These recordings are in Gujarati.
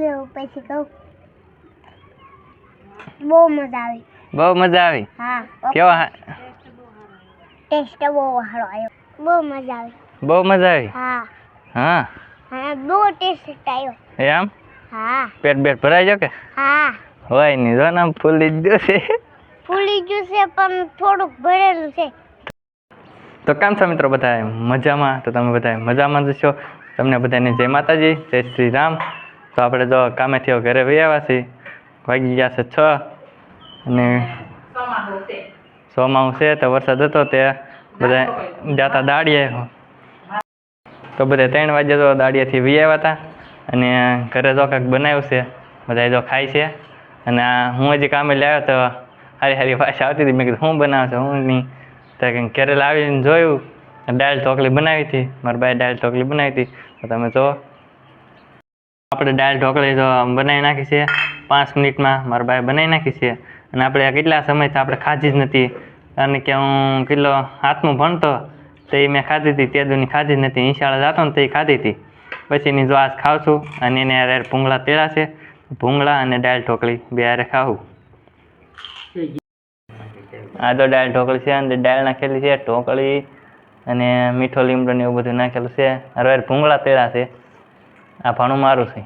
લેવું પછી કહું. બહુ મજા આવી. બહુ મજા આવી? હા કેવો ટેસ્ટ બહુ સારો આવ્યો. બહુ મજા આવી. બહુ મજા આવી? હા. હા. હા બહુ ટેસ્ટ આવ્યો. એમ? હા. પેટ બેટ ભરાઈ જાવ કે? હા. હોય નહીં જો ફૂલી જશે ફૂલી ગયું છે પણ થોડુંક ભરેલું છે. તો કામ છો મિત્રો બધા મજામાં? તો તમે બધા મજામાં જ છો? તમને બધાને જય માતાજી જય શ્રી રામ. તો આપણે જો કામેથી થયો ઘરે વહી આવ્યા છીએ. વાગી ગયા છે છ અને સોમાવું છે તો વરસાદ હતો તે બધા જાતા દાડીએ તો બધા ત્રણ વાગે તો દાડીએથી વી આવ્યા હતા અને ઘરે જો કાંઈક બનાવ્યું છે બધા જો ખાય છે. અને હું હજી કામે લાવ્યો તો હારી હારી ભાષા આવતી હતી. મેં કીધું હું બનાવું છું? હું નહીં. તો કંઈક ઘરે લાવીને જોયું દાળ ઢોકળી બનાવી હતી. મારા બાએ દાળ ઢોકળી બનાવી હતી. તો તમે જો આપણે દાળ ઢોકળી તો બનાવી નાખી છે. પાંચ મિનિટમાં મારા ભાઈ બનાવી નાખી છે. અને આપણે કેટલા સમયથી આપણે ખાધી જ નથી. કારણ કે હું કેટલો હાથમાં ભણતો, તો એ મેં ખાધી હતી તે દુની ખાધી જ નથી. નિશાળા જતો ને તો એ ખાધી હતી. પછી એની જો આજ ખાઉં છું, અને એને યાર ભૂંગળા તેડા છે. ભૂંગળા અને દાળ ઢોકળી બે હારે ખાવું. આ તો દાળ ઢોકળી છે, અને દાળ નાખેલી છે, ઢોકળી અને મીઠો લીમડો ને એવું બધું નાખેલું છે. હવે ભૂંગળા તેડા છે. આ ભાણું મારું છે.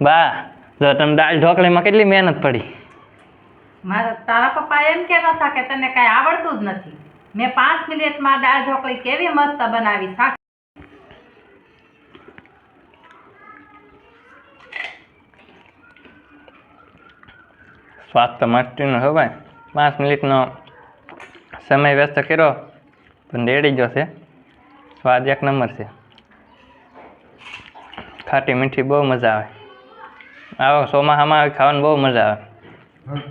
બા જો તમે દાળ ઢોકળીમાં કેટલી મહેનત પડી? મારા તારા પપ્પા એમ કહેતા હતા કે તને કાંઈ આવડતું જ નથી. મેં પાંચ મિનિટમાં દાળ ઢોકળી કેવી મસ્ત બનાવી શાક સ્વાદ તો મસ્તીનો હવે પાંચ મિનિટનો સમય વ્યસ્ત કર્યો પણ રેડી જશે સ્વાદ એક નંબર છે. ખાટી મીઠી બહુ મજા આવે. આવો ચોમાસામાં આવી ખાવાની બહુ મજા આવે.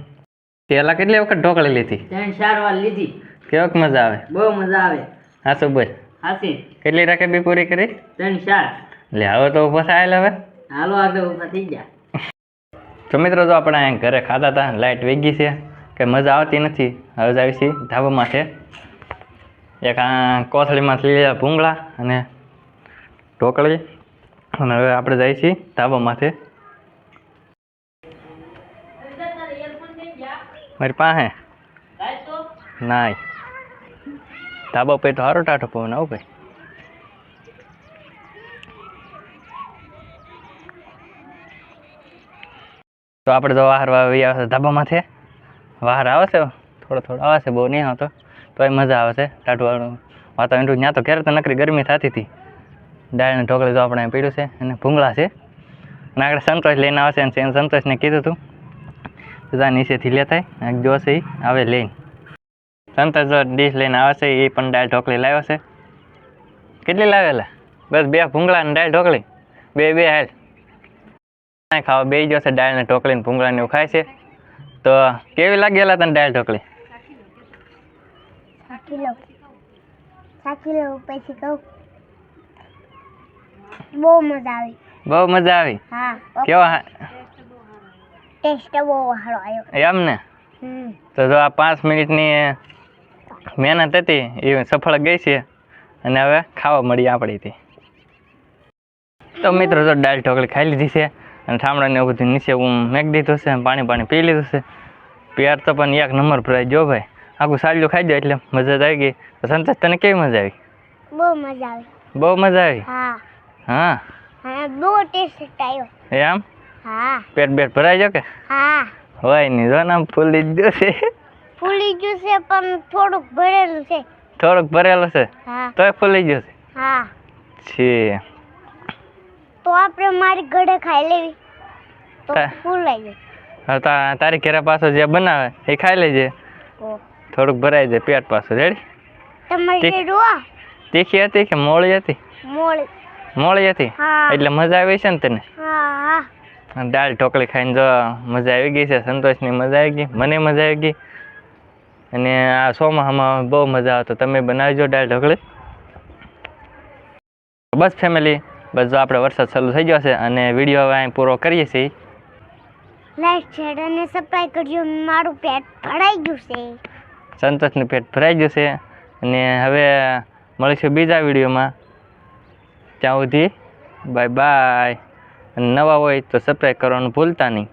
પેલા કેટલી વખત ઢોકળી લીધી? ત્રણ ચાર વાર લીધી. કેવક મજા આવે? બહુ મજા આવે. હા શું બોલ. હાસી કેટલી બી પૂરી કરી? ત્રણ ચાર. લે હવે તો ઊભો થાય હવે. હાલો આગળ ઊભા થઈ ગયા. તો મિત્રો જો આપણે અહીંયા ઘરે ખાતા હતા લાઇટ વેગી છે કે મજા આવતી નથી હવે જ આવી છીએ ધાબામાં છે એક આ કોથળીમાંથી લીધા ભૂંગળા અને ઢોકળી. અને હવે આપણે જઈએ છીએ ધાબામાંથી. મારી પાસે? નાય. ધાબા પર તો સારો ટાઢો પવન આવું ભાઈ. તો આપણે તો બહાર આવી આવે છે ધાબામાંથી. બહાર આવે છે? થોડો થોડો આવે છે, બહુ નહીં આવતો. તોય મજા આવે છે ટાઢુવાળું વાતાવરણ. ત્યાં તો ઘરે તો નકરી ગરમી થતી હતી. દાળ ને ઢોકળી તો આપણે પીડ્યું છે, અને ભૂંગળા છે. અને આગળ સંતોષ લઈને આવશે છે અને સંતોષને કીધું હતું બધા નીચેથી લેતા એક જોશે એ આવે લઈને. સંતોષ જો ડીશ લઈને આવે છે એ પણ દાળ ઢોકળી લાવ્યો છે. કેટલી લાવેલા? બસ બે ભૂંગળા અને દાળ ઢોકળી. બે બે હાલ. ખાવા બે દાળ ને ઢોકળી ને ભૂંગળાને એવું ખાય છે. તો કેવી લાગેલા તને દાળ ઢોકળી? સાચી લઉં પછી કહું. બહુ મજા આવી. બહુ મજા આવી? હા. કેવો ટેસ્ટ બહુ સારો આવ્યો. એમ ને? તો જો આ પાંચ મિનિટની મહેનત હતી એ સફળ ગઈ છે. અને હવે ખાવા મળી આપણીથી. તો મિત્રો જો દાળ ઢોકળી ખાઈ લીધી છે અને ઠામડાને એવું બધું નીચે હું મેક દીધું છે અને પાણી પાણી પી લીધું છે. પ્યાર તો પણ એક નંબર ભરાય જો ભાઈ. આખું સાલ્યું ખાઈ જાય એટલે મજા આવી ગઈ. તો સંતોષ તને કેવી મજા આવી? બહુ મજા આવી. બહુ મજા આવી? હા. હા. હા બહુ ટેસ્ટ આવ્યો. એમ? હા. પેટ બેટ ભરાઈ જાવ કે? હા. હોય નહીં જો ને આમ ફૂલી જ છે. ફૂલી ગયું છે પણ થોડુંક ભરેલું છે. થોડુંક ભરેલું છે? હા. તોય ફૂલી જશે હા. છે. તો આપણે મારી ઘરે ખાઈ લેવી. તો ફૂલાઈ જાય તારી ઘેરા પાછો જે બનાવે એ ખાઈ લેજે. થોડુંક ભરાઈ જાય પેટ પાછું રેડી? તમારી તીખી હતી કે મોળી હતી? મોળી. મોળી હતી. એટલે મજા આવી છે ને તને? દાળ ઢોકળી ખાઈને જો મજા આવી ગઈ છે સંતોષની મજા આવી ગઈ મને મજા આવી ગઈ. અને આ ચોમાસામાં બહુ મજા આવે તો તમે બનાવજો દાળ ઢોકળી. બસ ફેમિલી બસ જો આપણે વરસાદ ચાલુ થઈ ગયો છે અને વીડિયો હવે અહીં પૂરો કરીએ છીએ. લાઈક શેર અને સબસ્ક્રાઇબ કરજો. મારું પેટ ભરાઈ ગયું છે. સંતોષનું પેટ ભરાઈ ગયું છે. અને હવે મળીશું બીજા વિડીયોમાં ત્યાં સુધી બાય બાય. નવા હોય તો સબસ્ક્રાઈબ કરવાનું ભૂલતા નહીં.